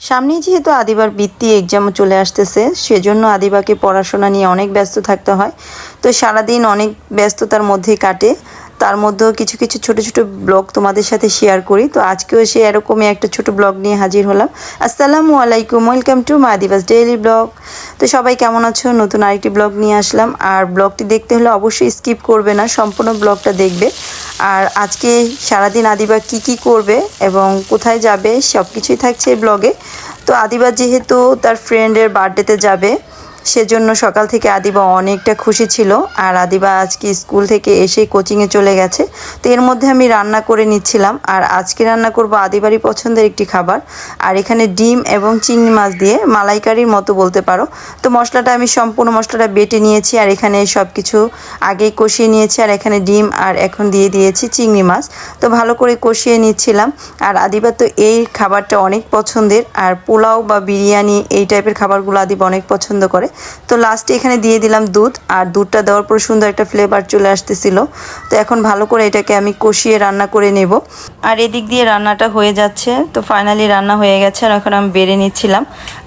সামনে যেহেতু আদিবার বৃত্তি এক্সামও চলে আসতেছে, সেজন্য আদিবাকে পড়াশোনা নিয়ে অনেক ব্যস্ত থাকতে হয়। তো সারাদিন অনেক ব্যস্ততার মধ্যে কাটে। তার মধ্যেও কিছু কিছু ছোট ছোট ব্লগ তোমাদের সাথে শেয়ার করি। তো আজকেও সে এরকমই একটা ছোট ব্লগ নিয়ে হাজির হলাম। আসসালামু আলাইকুম ওয়েলকাম টু মা আদিবাস ডেইলি ব্লগ তো সবাই কেমন আছো? নতুন আরেকটি ব্লগ নিয়ে আসলাম। আর ব্লগটি দেখতে হলে অবশ্যই স্কিপ করবে না, সম্পূর্ণ ব্লগটা দেখবে। আর আজকে সারাদিন আদিবা কি কি করবে এবং কোথায় যাবে সব কিছুই থাকছে ব্লগে। তো আদিবা যেহেতু তার ফ্রেন্ডের বার্থডেতে যাবে সেজন্য সকাল থেকে আদিবা অনেকটা খুশি ছিল। আর আদিবা আজকে স্কুল থেকে এসেই কোচিংয়ে চলে গেছে। তো এর মধ্যে আমি রান্না করে নিচ্ছিলাম। আর আজকে রান্না করব আদিবারই পছন্দের একটি খাবার। আর এখানে ডিম এবং চিংড়ি মাছ দিয়ে মালাইকারির মতো বলতে পারো। তো মশলাটা আমি সম্পূর্ণ মশলাটা বেটে নিয়েছি। আর এখানে সব কিছু আগেই কষিয়ে নিয়েছি। আর এখানে ডিম আর এখন দিয়ে দিয়েছি চিংড়ি মাছ। তো ভালো করে কষিয়ে নিচ্ছিলাম। আর আদিবা তো এই খাবারটা অনেক পছন্দের। আর পোলাও বা বিরিয়ানি এই টাইপের খাবারগুলো আদিবা অনেক পছন্দ করে। তো লাস্টে এখানে দিয়ে দিলাম দুধ, আর দুধটা দেওয়ার পর সুন্দর একটা ফ্লেভার চলে আসতেছিল। তো এখন ভালো করে এটাকে আমি কষিয়ে রান্না করে নেব। আর এদিক দিয়ে রান্নাটা হয়ে যাচ্ছে, তো ফাইনালি রান্না হয়ে গেছে, আর এখন আমি বেড়ে নিচ্ছিলাম।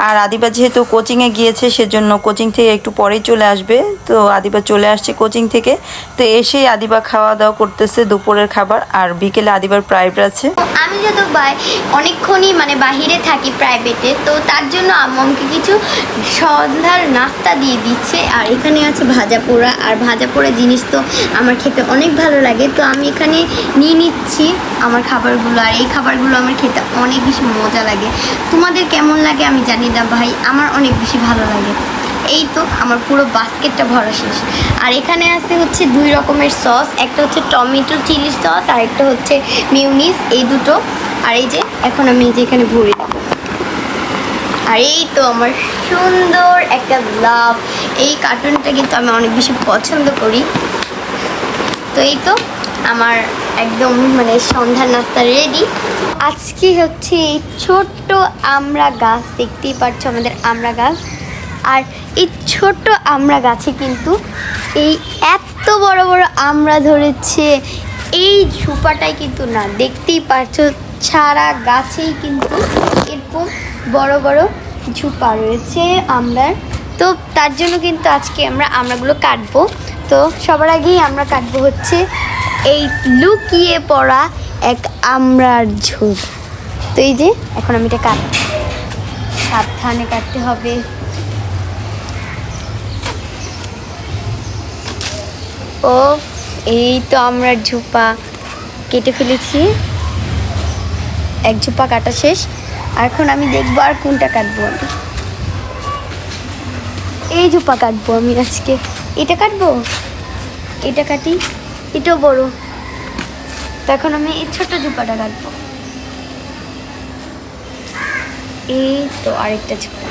আর আদিবা যেহেতু কোচিংয়ে গিয়েছে, সেজন্য কোচিং থেকে একটু পরেই চলে আসবে। তো আদিবা চলে আসছে কোচিং থেকে, তো এসেই আদিবা খাওয়া দাওয়া করতেছে দুপুরের খাবার, আর বিকেলে আদিবার প্রাইভেট আছে। আমি বাই, অনেকক্ষণই মানে বাহিরে থাকি প্রাইভেটে তো তার জন্য আম্মামকে কিছু সন্ধ্যার নাস্তা দিয়ে দিচ্ছে, আর এখানে আছে ভাজা পোড়া। আর ভাজা পোড়া জিনিস তো আমার খেতে অনেক ভালো লাগে। তো আমি এখানে নিয়ে নিচ্ছি আমার খাবারগুলো, আর এই খাবারগুলো আমার খেতে অনেক বেশি মজা লাগে। তোমাদের কেমন লাগে আমি জানি না ভাই, আমার অনেক বেশি ভালো লাগে। এই তো আমার পুরো বাস্কেটটা ভরা শেষ। আর এখানে আছে হচ্ছে দুই রকমের সস, একটা হচ্ছে টমেটো চিলি সস, আর একটা হচ্ছে মিউনিস এই দুটো। আর এই যে, এখন আমি যে এখানে ভরে আর এই তো আমার সুন্দর একটা লাভ এই কার্টুনটা কিন্তু আমি অনেক বেশি পছন্দ করি। তো এই তো আমার একদম মানে সন্ধ্যার নাস্তা রেডি আজকে হচ্ছে এই ছোট্ট আমরা গাছ, দেখতেই পাচ্ছ আমাদের আমড়া গাছ। আর এই ছোট্ট আমড়া গাছে কিন্তু এই এত বড় বড় আমড়া ধরেছে, এই ঝুপাটাই কিন্তু না। দেখতেই পাচ্ছ ছাড়া গাছেই কিন্তু এরকম বড় বড় ঝুপা রয়েছে আমড়ার তো তার জন্য কিন্তু আজকে আমরা আমরাগুলো কাটবো। তো সবার আগেই আমরা কাটবো হচ্ছে এই লুকিয়ে পড়া এক আমড়ার ঝোপ তো এই যে, এখন আমি এটা কাট সাবধানে কাটতে হবে। ও এই তো আমরা ঝোপা। কেটে ফেলেছি। এক ঝোপা কাটা শেষ। এখন আমি দেখব আর কোনটা কাটবো আমি। এই ঝোপা কাটবো আমি আজকে। এটা কাটবো? এটা কাটি? এটাও বড়। তো এখন আমি এই ছোট ঝোপাটা কাটবো। এই তো আরেকটা ঝোপা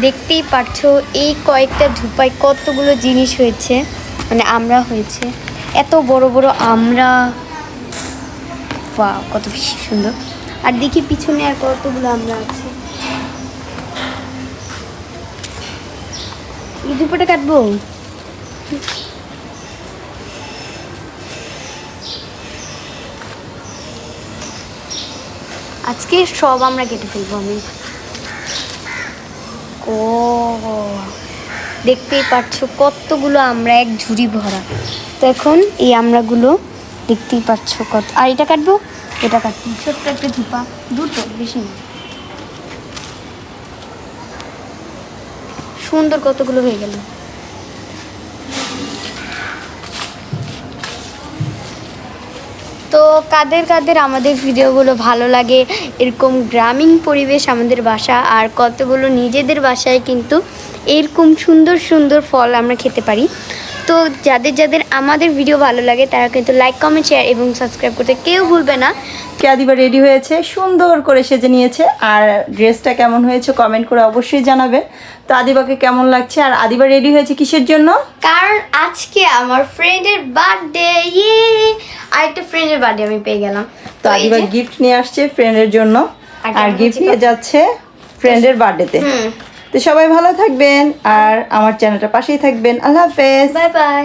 দেখতেই পারছ, এই কয়েকটা ঝোপায় কতগুলো জিনিস হয়েছে মানে আমরা হয়েছে। এত বড় বড় আমরা। বাহ কত বেশি সুন্দর। আর দেখি পিছনে আর কতগুলো আমরা আছে। দুপোটা কাটবো? আজকে সব আমরা কেটে ফেলব আমি। ও, দেখতেই পাচ্ছ কতগুলো আমরা এক ঝুড়ি ভরা। তো এখন এই আমরাগুলো দেখতেই পাচ্ছ কত আর এটা কাটবো? এটা কাটবো ছোট্ট একটা ধুপা, দুটো, বেশি না। সুন্দর কতগুলো হয়ে গেল। তো কাদের কাদের আমাদের ভিডিওগুলো ভালো লাগে, এরকম গ্রামীণ পরিবেশ আমাদের বাসা, আর কতগুলো নিজেদের বাসায় কিন্তু এরকম সুন্দর সুন্দর ফল আমরা খেতে পারি। তো যাদের যাদের আমাদের ভিডিও ভালো লাগে তারা কিন্তু লাইক কমেন্ট শেয়ার এবং সাবস্ক্রাইব করতে কেউ ভুলবে না। কে আদিবা রেডি হয়েছে সুন্দর করে সেজে নিয়েছে। আর ড্রেসটা কেমন হয়েছে কমেন্ট করে অবশ্যই জানাবে। তো আদিবাকে কেমন লাগছে? আর আদিবা রেডি হয়েছে কিসের জন্য? কারণ আজকে আমার ফ্রেন্ডের বার্থডে ইয়ে আরেকটা ফ্রেন্ডের বার্থডে আমি পেয়ে গেলাম। তো আদিবা গিফট নিয়ে আসছে ফ্রেন্ডের জন্য। আর গিফট নিয়ে যাচ্ছে ফ্রেন্ডের বার্থডেতে তো সবাই ভালো থাকবেন আর আমার চ্যানেলটা পাশেই থাকবেন। আল্লাহ হাফেজ। Bye bye.